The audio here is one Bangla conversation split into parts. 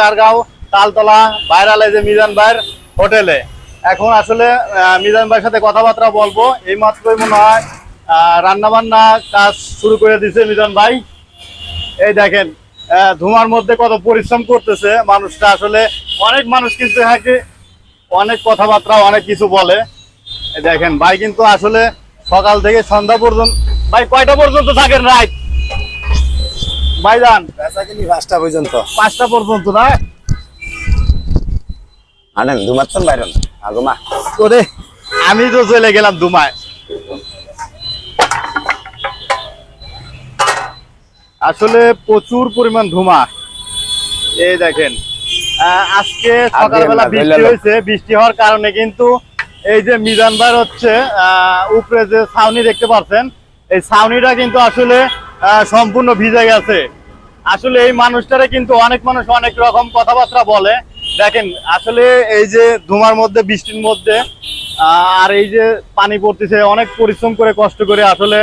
ঠাকুরগাঁও তালতলা ভাইরাল এই যে মিজান ভাইয়ের হোটেলে। এখন আসলে মিজান ভাইয়ের সাথে কথাবার্তা বলব। এই মাত্রই মনে হয় রান্না বান্না কাজ শুরু করে দিছে মিজান ভাই। এই দেখেন ধোঁয়ার মধ্যে কত পরিশ্রম করতেছে। মানুষটা আসলে, অনেক মানুষ কিন্তু একে অনেক কথাবার্তা, অনেক কিছু বলে। দেখেন, ভাই কিন্তু আসলে সকাল থেকে সন্ধ্যা পর্যন্ত, ভাই কয়টা পর্যন্ত থাকেন রাত? ভাইজান পাঁচটা পর্যন্ত। পাঁচটা পর্যন্ত না? আনেন দুমাত্তন বাইরন। আগমা করে আমি তো চলে গেলাম দুমায় আসলে প্রচুর পরিমাণ ধুমা। এই দেখেন আজকে সকালবেলা বৃষ্টি হয়েছে বৃষ্টি হওয়ার কারণে কিন্তু এই যে মিজান বার হচ্ছে আহ, উপরে যে ছাউনি দেখতে পাচ্ছেন এই ছাউনিটা কিন্তু আসলে সম্পূর্ণ ভিজে গেছে। আসলে এই মানুষটারে কিন্তু অনেক মানুষ অনেক রকম কথাবার্তা বলে। দেখেন আসলে এই যে ধুমার মধ্যে বৃষ্টির মধ্যে আর এই যে পানি পড়তেছে অনেক পরিশ্রম করে কষ্ট করে আসলে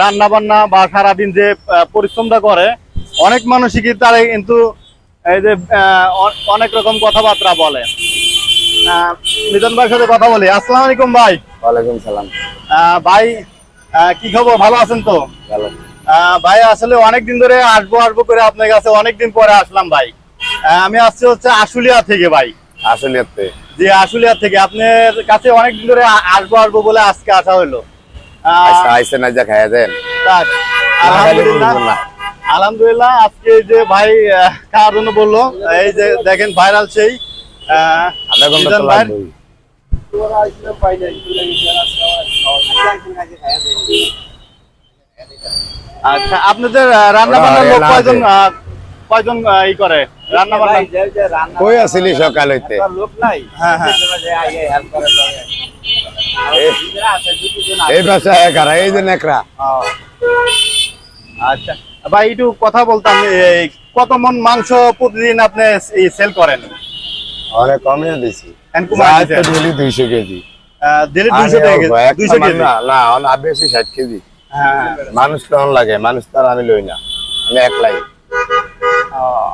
রান্না বান্না বা সারাদিন যে পরিশ্রমটা করে অনেক মানুষই কিন্তু তারা কিন্তু এই যে অনেক রকম কথাবার্তা বলে। আহ, মিজান ভাইয়ের সাথে কথা বলি। আসসালামু আলাইকুম ভাই। ওয়ালাইকুম সালাম। আহ, ভাই কি খবর? ভালো আছেন তো? ভালো। ভাই আসলে অনেকদিন ধরে আসব আসব করে আপনার কাছে অনেকদিন পরে আসলাম ভাই। আমি আসছি হচ্ছে আশুলিয়া থেকে ভাই। আসলে এতে যে আশুলিয়া থেকে। আপনার কাছে অনেকদিন ধরে আসব আসব বলে আজকে আসা হলো খাইয়া দেন। আলহামদুলিল্লাহ। আলহামদুলিল্লাহ আজকে এই যে ভাই খাওয়ার জন্য বলল? এই যে দেখেন ভাইরাল সেই আহ, আচ্ছা আপনাদের রান্না বান্নার লোক কয়জন কয়জন ই করে? রান্না বান্না কই আসিলি সকাল হইতে হ্যাঁ হ্যাঁ। এই পাশে একারা এই যে নেকড়া। ও। আচ্ছা ভাই একটু কথা বলতাম এই কত মন মাংস প্রতিদিন আপনি সেল করেন? অনেক কমিয়ে দিছি। ডেলি দুইশো কেজি। দিলে দুইশো আরে টাকা দুইশো কেজি। না না বেশি ষাট কেজি। মানুষ কেমন লাগে? মানুষ তার আমি লই না। আমি একলাই।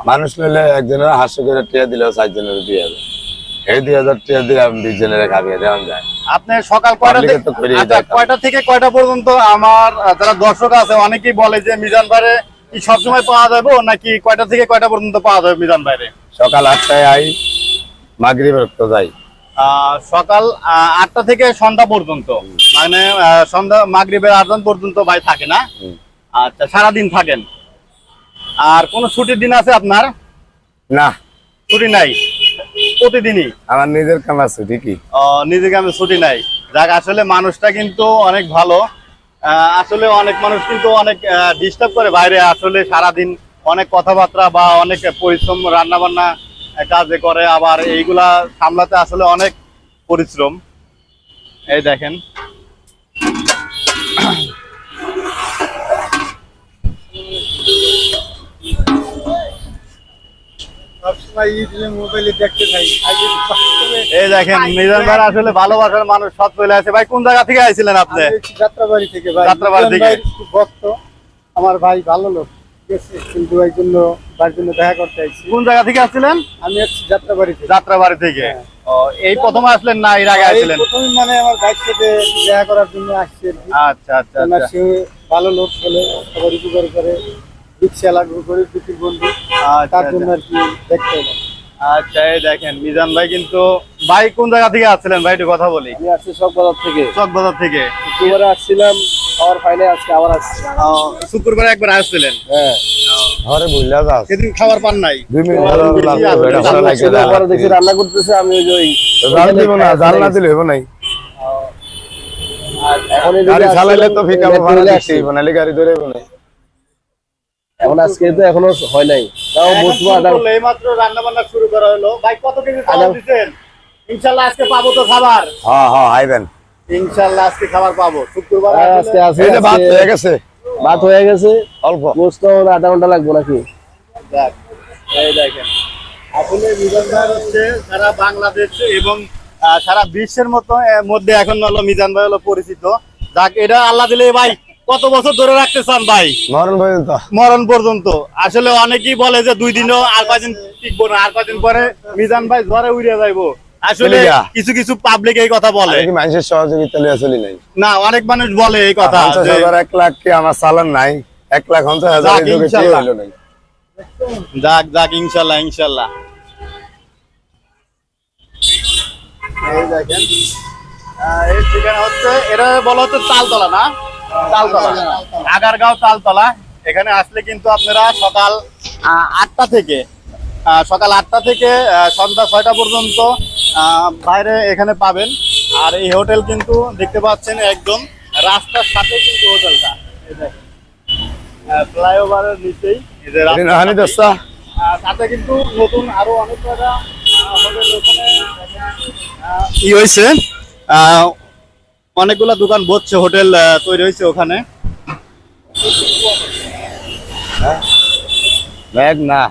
মানুষ লইলে একজনের হাস্য করে টিয়া দিলেও চারজনের দিয়ে যাবে এই দুই হাজার টিয়া দিয়ে আমি দুইজনের খাবিয়ে দেওয়া যায়। আপনি সকাল কয়টা আচ্ছা। কয়টা থেকে কয়টা পর্যন্ত আমার যারা দর্শক আছে অনেকেই বলে যে মিজান বাইরে কি সবসময় পাওয়া যাবে নাকি কয়টা থেকে কয়টা পর্যন্ত পাওয়া যাবে মিজান বাইরে সকাল আটটায় আই মাগরিবের তো যাই। সকাল আটটা থেকে সন্ধ্যা পর্যন্ত। মানে সন্ধ্যা মাগরিবের আজান পর্যন্ত ভাই থাকে না। আচ্ছা সারাদিন থাকেন। আর কোন ছুটির দিন আছে আপনার? না। ছুটি নাই? প্রতিদিনই? আমার নিজের কাম আছে ঠিকই। আহ, নিজেকে আমি ছুটি নাই। যাক আসলে মানুষটা কিন্তু অনেক ভালো। আসলে অনেক মানুষ কিন্তু অনেক ডিস্টার্ব করে বাইরে। আসলে সারাদিন অনেক কথাবার্তা বা অনেক পরিশ্রম রান্না বান্না কাজে করে আবার এইগুলা সামলাতে আসলে অনেক পরিশ্রম। এই দেখেন। এই দেখেন মিজান ভাই আসলে ভালোবাসার মানুষ সব চলে আছে। ভাই কোন জায়গা থেকে আইছিলেন আপনি? যাত্রাবাড়ি থেকে যাত্রাবাড়ি থেকে। ভক্ত। আমার ভাই ভালো লোক। কিন্তু এই জন্য দেখা করতে কোন জায়গা থেকে আসছিলেন? আমি আসছি যাত্রাবাড়ি থেকে। যাত্রাবাড়ি থেকে। ও এই প্রথম আসলেন না এর আগে এই আসছিলেন? প্রথমে মানে আমার ভাইয়ের সাথে দেখা করার জন্য আসছি আচ্ছা আচ্ছা আচ্ছা। সে ভালো লোক ছেলে সবার উপকার করে রিক্সা লাগবে করে দুটির বন্ধু। আচ্ছা, তার জন্য আর কি দেখতে এলাম। আচ্ছা এই দেখেন মিজান ভাই কিন্তু ভাই কোন জায়গা থেকে আসছিলেন? ভাই একটু কথা বলি। আমি আসছি সব বাজার থেকে। চকবাজার থেকে। আসছিলাম খাওয়ার ফাইলে আজকে আবার আসছি। শুক্রবার একবার আসছিলেন? হ্যাঁ। ঘরে বুঝলা যাস। সেদিন খাবার পান নাই? দুই মিনিট ভালো বেশি লাগবে, আছে। এটা ভালো লাগে শুধু দেখি রান্না করতেছে আমি ওই ওই জাল দিব না জাল না দিলে হইব নাই। এখন গাড়ি চালাইলে তো ফিকা গাড়ি ধরে আজকে তো এখনও হয় নাই। তাও বসবো এইমাত্র রান্না বান্না শুরু করা হলো। ভাই কত কেজি আজকে পাবো তো খাবার। হ্যাঁ হ্যাঁ আইবেন। ইনশাল্লাহ আজকে খাবার পাবো। শুক্রবার হ্যাঁ, আজকে আছে এই ভাত হয়ে গেছে? ভাত হয়ে গেছে। অল্প। গোস্ত আধা ঘণ্টা লাগবে নাকি? যাক, এই দেখেন। আসলে মিজান ভাই হচ্ছে সারা বাংলাদেশ এবং সারা বিশ্বের মতো মধ্যে এখন হলো মিজান ভাই হলো পরিচিত। যাক এটা আল্লাহ দিলে ভাই কত বছর ধরে রাখতে চান ভাই? মরণ পর্যন্ত। মরণ পর্যন্ত। আসলে অনেকেই বলে যে দুই দিনও আর কয়দিন টিকবো না আর কয়দিন পরে মিজান ভাই ঝড়ে উড়ে যাইবো। আসলে কিছু কিছু পাবলিক এই কথা বলে। মানুষের সহযোগিতা চলি নাই? না অনেক মানুষ বলে এই কথা এক লাখ কি আমার নাই? এক লাখ পঞ্চাশ হাজার যাক, যাক ইনশাল্লাহ ইনশাল্লাহ। এই দেখেন। আহ, ঠিকানা হচ্ছে বলা হচ্ছে তালতলা না? তালতলা। আগারগাঁও তালতলা। এখানে আসলে কিন্তু আপনারা সকাল আটটা থেকে সকাল আটটা থেকে সন্ধ্যা ছয়টা পর্যন্ত বাইরে এখানে পাবেন। আর এই হোটেল কিন্তু দেখতে পাচ্ছেন একদম রাস্তার সাথে কিন্তু হোটেলটা। ফ্লাইওভারের নিচেই কিন্তু নতুন আরও অনেক কয়টা হোটেল ওখানে ই হয়েছে আহ, অনেকগুলা দোকান বসছে হোটেল তৈরি হয়েছে ওখানে। ব্যাগ না।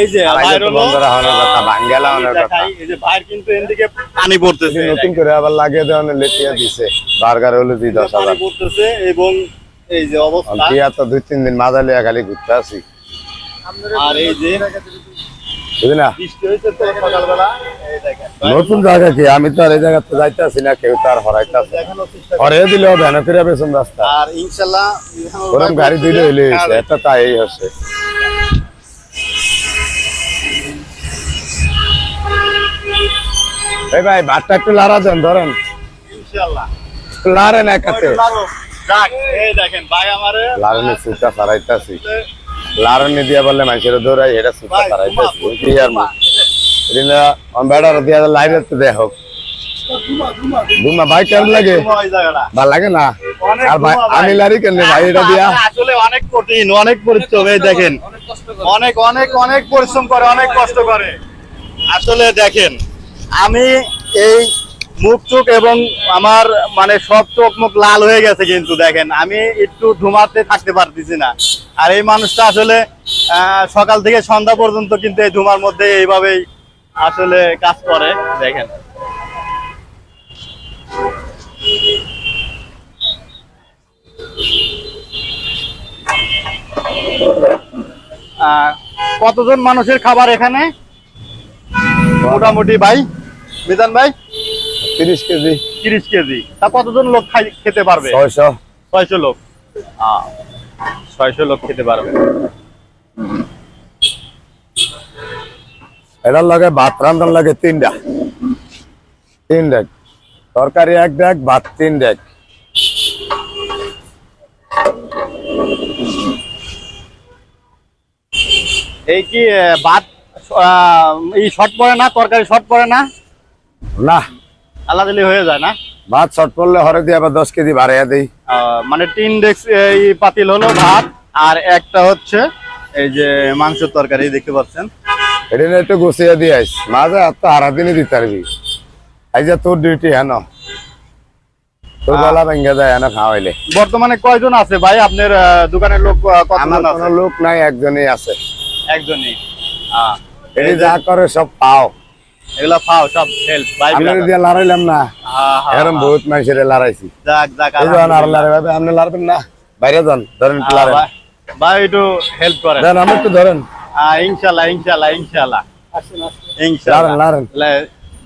এই যে আর আগে ভাইয়ের তো হলো, বন্ধুরা হওয়ার কথা, ভাঙ্গেলা হওয়ার কথা। এই যে ভাইয়ের কিন্তু এদিকে পানি পড়তেছে। নতুন করে আবার লাগিয়ে দিছে। বার্গার হলো দুই দশ হাজার। পড়তেছে এবং এই যে অবস্থা। দিয়া তো দুই তিন দিন মাজা লিয়া খালি ঘুরতে আসি। আর এই যে না? বৃষ্টি হয়েছে তো সকালবেলা। এই দেখেন নতুন জায়গা কি? আমি তো আর এই জায়গাতে যাইতে আসি না কেউ তার হরাইতে আসে করি। হরে দিলেও ভ্যান ফিরে পেছন রাস্তা। আর ইনশাল্লাহ ওরম গাড়ি দিলে হইলে হয়েছে একটা তাই এই হচ্ছে এই ভাই ভাতটা একটু লারা দেন ধরেন। লারেন একাতে সুতা দিয়া বললে মানুষের দৌড়াই এটা সুতা ভাই, সারাইতে ঘুমা, আসি কি আর বেড়ার দিয়া লাইনে তো দেখ ঘুমা ভাই কেমন লাগে? ভালো লাগে না? আর ভাই। আমি লারি কেন ভাই এটা দিয়া? আসলে অনেক কঠিন অনেক পরিশ্রম এই দেখেন। অনেক অনেক অনেক পরিশ্রম করে অনেক কষ্ট করে। আসলে দেখেন আমি এই মুখ চোখ এবং আমার মানে সব চোখ মুখ লাল হয়ে গেছে কিন্তু দেখেন, আমি একটু ধুমাতে থাকতে পারতেছি না। আর এই মানুষটা আসলে সকাল থেকে সন্ধ্যা পর্যন্ত কিন্তু এই ধুমার মধ্যে এইভাবেই আসলে কাজ করে, দেখেন। কতজন মানুষের খাবার এখানে? মোটামুটি ভাই? মিজান ভাই? তিরিশ কেজি। তিরিশ কেজি। তা কতজন লোক খাই খেতে পারবে? ছয়শো। ছয়শো লোক। আহ, ছয়শো লোক খেতে পারবে। এটার লাগে ভাত রান্ধার লাগে তিনটা তিন ডেক। তরকারি এক ডেক ভাত তিন ডেক। এই কি ভাত আহ, এই শর্ট পড়ে না? তরকারি শর্ট পড়ে না? না। আল্লাহ দিলে হয়ে যায় না? ভাত শর্ট পড়লে হরে দিয়ে আবার দশ কেজি বাড়াইয়া দিই। মানে তিন ডেক্স এই পাতিল হলো ভাত আর একটা হচ্ছে এই যে মাংসের তরকারি দেখতে পাচ্ছেন? এটা একটু গুছিয়ে দিয়ে আইস। মাঝে আর তো হারা দিনই দিতে পারবি। এই যে তোর ডিউটি হেন তোর গলা ভেঙে যায় হেন খাওয়াইলে। বর্তমানে কয়জন আছে ভাই? আপনার দোকানের লোক আমার কোনো লোক নাই একজনই আছে। একজনই। এটি যা করে সব পাও। এগুলা খাও সব হেল্প ভাই আমি বিলাদা। লড়াইলাম না এরকম। বহুত মানুষের লড়াইছি যাক যাক এই যখন আর লড়াই ভাবে আপনি লড়বেন না? বাইরে যান ধরেন ভাই- একটু হেল্প করেন। দেন আমি একটু ধরেন।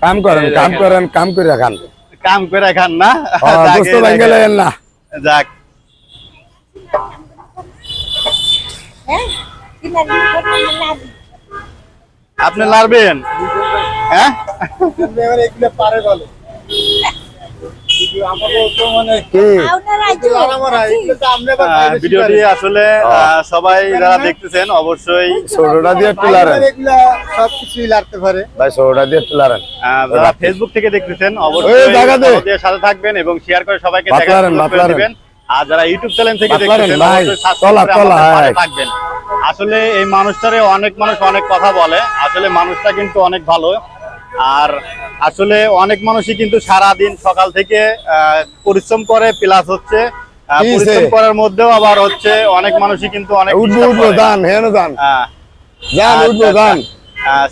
কাম করেন কাম। করেন কাম করে খান। কাম করে খান না? যাক, দোস্ত এই লেন না। যাক। হ্যাঁ? আপনি লাড়বেন হ্যাঁ? এগুলো পারে বলে। কিন্তু আমাদের তো মানে কি? আপনারা এগুলো আরামারা, এগুলো তো আপনি আবার আহ, বাইরে ভিডিওটি আসলে সবাই যারা দেখতেছেন অবশ্যই ছোটটা দিয়ে একটু লারেন বাইরে এগুলা সবকিছুই লাগতে পারে। ভাই ছোটটা দিয়ে একটু লারেন যারা ফেসবুক থেকে দেখতেছেন অবশ্যই সাথে থাকবেন এবং শেয়ার করে সবাইকে আর যারা ইউটিউব চ্যানেল থেকে দেখতেছেন হ্যাঁ। থাকবেন। আসলে এই মানুষটারে অনেক মানুষ অনেক কথা বলে আসলে মানুষটা কিন্তু অনেক ভালো। আর আসলে অনেক মানুষই কিন্তু সারা দিন সকাল থেকে আহ, পরিশ্রম করে প্লাস হচ্ছে? পরিশ্রম করার মধ্যেও আবার হচ্ছে অনেক মানুষই কিন্তু অনেক উঠবো। হেন আহ, যান আচ্ছা, উঠবো আচ্ছা।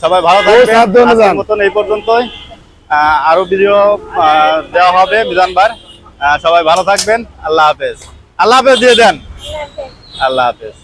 সবাই ভালো থাকবেন। মতন এই পর্যন্তই। আহ, আরও ভিডিও আহ, দেওয়া হবে মিজান বার আহ, সবাই ভালো থাকবেন। আল্লাহ হাফেজ। আল্লাহ হাফেজ দিয়ে দেন। আল্লাহ হাফেজ।